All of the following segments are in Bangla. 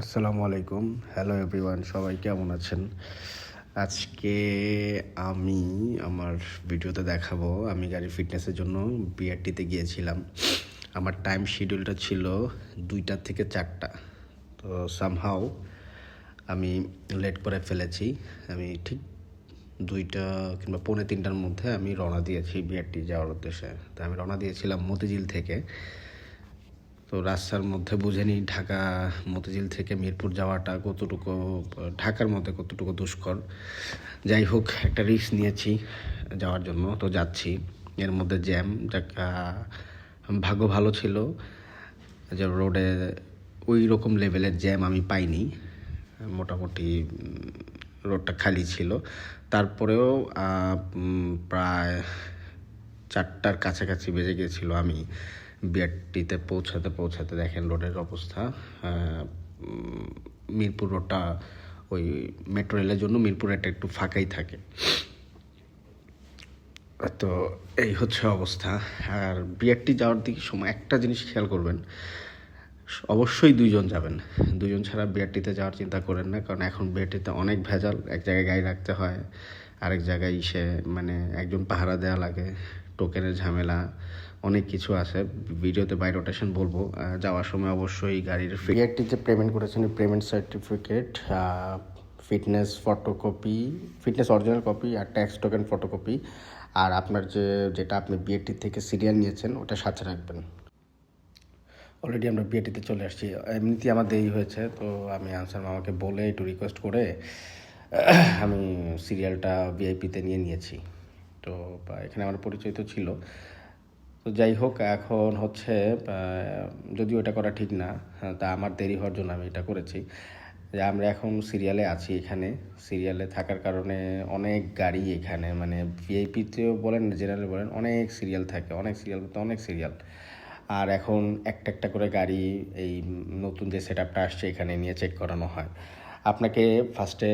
আসসালামু আলাইকুম। হ্যালো এভরিওয়ান সবাই কেমন আছেন? আজকে আমি আমার ভিডিওতে দেখাবো, আমি গাড়ি ফিটনেসের জন্য বিআরটিতে গিয়েছিলাম। আমার টাইম শিডিউলটা ছিল দুইটা থেকে চারটা। তো সামহাও আমি লেট করে ফেলেছি। আমি ঠিক দুইটা কিংবা পৌনে তিনটার মধ্যে আমি রওনা দিয়েছি বিআরটি যাওয়ার উদ্দেশ্যে। তো আমি রওনা দিয়েছিলাম মতিঝিল থেকে। তো রাস্তার মধ্যে বুঝে নিই ঢাকা মতিঝিল থেকে মিরপুর যাওয়াটা কতটুকু, ঢাকার মধ্যে কতটুকু দুষ্কর। যাই হোক, একটা রিস্ক নিয়েছি যাওয়ার জন্য, তো যাচ্ছি। এর মধ্যে জ্যাম ভাগ্য ভালো ছিল যে রোডে ওই রকম লেভেলের জ্যাম আমি পাইনি। মোটামুটি রোডটা খালি ছিল। তারপরেও প্রায় চারটার কাছাকাছি বেজে গিয়েছিল আমি। বিআরটিতে পৌঁছাতে পৌঁছাতে দেখেন রোডের অবস্থা। মিরপুর রোডটা ওই মেট্রো রেলের জন্য মিরপুর একটা একটু ফাঁকাই থাকে। তো এই হচ্ছে অবস্থা। আর বিআরটি যাওয়ার দিকে সময়, একটা জিনিস খেয়াল করবেন, অবশ্যই দুইজন যাবেন। দুজন ছাড়া বিআরটিতে যাওয়ার চিন্তা করেন না, কারণ এখন বিআরটিতে অনেক ভেজাল, এক জায়গায় গাড়ি রাখতে হয় আরেক জায়গায় সে মানে একজন পাহারা দেওয়া লাগে টোকেনের ঝামেলা অনেক কিছু আছে। ভিডিওতে বাই রোটেশন বলব। যাওয়ার সময় অবশ্যই গাড়ির বিআরটি যে পেমেন্ট করেছেন payment certificate fitness photocopy fitness original copy আর ট্যাক্স টোকেন ফটোকপি আর আপনার যে যেটা আপনি বিএটি থেকে সিরিয়াল নিয়েছেন ওটা সাথে রাখবেন। অলরেডি আমরা বিএটিতে চলে আসছি। এমনিতেই আমার দেরি হয়েছে তো আমি আনসার মামাকে বলে একটু রিকোয়েস্ট করে আমি সিরিয়ালটা ভিআইপিতে নিয়ে নিয়েছি। তো এখানে আমার পরিচয় তো ছিল। তো যাই হোক এখন হচ্ছে যদিও এটা করা ঠিক না হ্যাঁ, তা আমার দেরি হওয়ার জন্য আমি এটা করেছি। যে আমরা এখন সিরিয়ালে আছি এখানে। সিরিয়ালে থাকার কারণে অনেক গাড়ি এখানে মানে ভিআইপিতেও বলেন জেনারেল বলেন অনেক সিরিয়াল থাকে অনেক সিরিয়াল বলতে অনেক সিরিয়াল। আর এখন একটা একটা করে গাড়ি এই নতুন যে সেট আপটা আসছে এখানে নিয়ে চেক করানো হয়। আপনাকে ফার্স্টে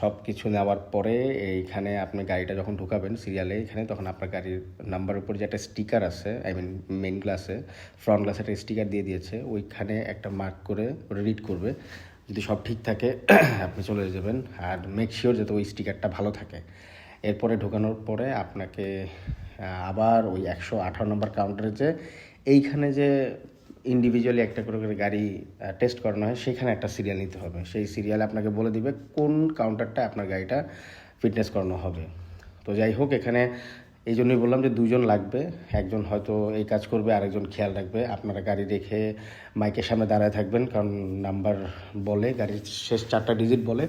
সব কিছু নেওয়ার পরে এইখানে আপনি গাড়িটা যখন ঢুকাবেন সিরিয়ালে এখানে, তখন আপনার গাড়ির নাম্বার উপর যে একটা স্টিকার আছে আই মিন মেন গ্লাসে ফ্রন্ট গ্লাসে একটা স্টিকার দিয়ে দিয়েছে, ওইখানে একটা মার্ক করে ওটা রিড করবে। যদি সব ঠিক থাকে, আপনি চলে যাবেন আর মেক শিওর যাতে ওই স্টিকারটা ভালো থাকে। এরপরে ঢোকানোর পরে আপনাকে আবার ওই একশো আঠারো নম্বর কাউন্টারে যে, এইখানে যে ইন্ডিভিজুয়ালি একটা করে করে গাড়ি টেস্ট করানো হয়, সেখানে একটা সিরিয়াল নিতে হবে। সেই সিরিয়ালে আপনাকে বলে দিবে কোন কাউন্টারটা আপনার গাড়িটা ফিটনেস করানো হবে। তো যাই হোক, এখানে এই জন্যই বললাম যে দুজন লাগবে। একজন হয়তো এই কাজ করবে, আরেকজন খেয়াল রাখবে। আপনারা গাড়ি রেখে মাইকের সামনে দাঁড়ায় থাকবেন, কারণ নাম্বার বলে, গাড়ির শেষ চারটা ডিজিট বলে।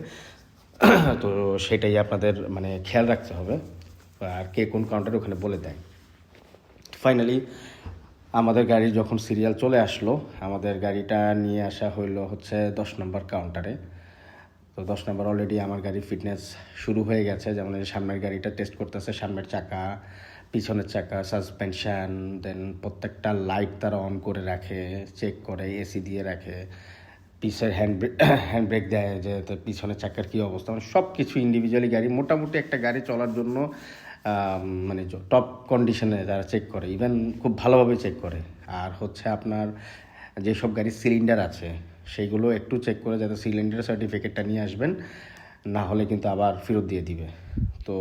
তো সেটাই আপনাদের মানে খেয়াল রাখতে হবে। আর কে কোন কাউন্টারে ওখানে বলে দেয়। ফাইনালি আমাদের গাড়ি যখন সিরিয়াল চলে আসলো, আমাদের গাড়িটা নিয়ে আসা হইল হচ্ছে দশ নম্বর কাউন্টারে তো দশ নম্বর অলরেডি আমার গাড়ি ফিটনেস শুরু হয়ে গেছে। যেমন সামনের গাড়িটা টেস্ট করতেছে, সামনের চাকা, পিছনের চাকা সাসপেনশন দেন প্রত্যেকটা লাইট তারা অন করে রাখে চেক করে এসি দিয়ে রাখে। পিসের হ্যান্ড হ্যান্ড ব্রেক দেয় যে, তো পিছনের চাকার কী অবস্থা? মানে সব কিছু ইন্ডিভিজুয়ালি গাড়ি, মোটামুটি একটা গাড়ি চলার জন্য মানে টপ কন্ডিশনে তারা চেক করে ইভেন খুব ভালোভাবে চেক করে। আর হচ্ছে আপনার যেসব গাড়ির সিলিন্ডার আছে সেইগুলো একটু চেক করে যাতে সিলিন্ডার সার্টিফিকেটটা নিয়ে আসবেন, না হলে কিন্তু আবার ফেরত দিয়ে দিবে। তো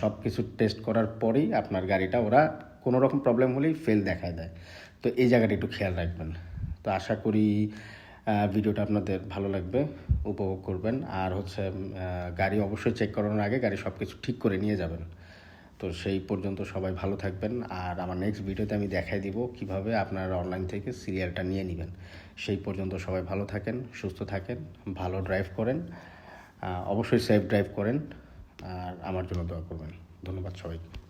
সব কিছু টেস্ট করার পরেই আপনার গাড়িটা ওরা কোনো রকম প্রবলেম হলেই ফেল দেখায় দেয়। তো এই জায়গাটা একটু খেয়াল রাখবেন। তো আশা করি ভিডিওটা আপনাদের ভালো লাগবে, উপভোগ করবেন। আর হচ্ছে গাড়ি অবশ্যই চেক করানোর আগে গাড়ি সব কিছু ঠিক করে নিয়ে যাবেন। তো সেই পর্যন্ত সবাই ভালো থাকবেন। আর আমার নেক্সট ভিডিওতে আমি দেখাই দিব কীভাবে আপনারা অনলাইন থেকে সিরিয়ালটা নিয়ে নেবেন। সেই পর্যন্ত সবাই ভালো থাকেন, সুস্থ থাকেন, ভালো ড্রাইভ করেন অবশ্যই সেফ ড্রাইভ করেন। আর আমার জন্য দোয়া করবেন। ধন্যবাদ সবাইকে।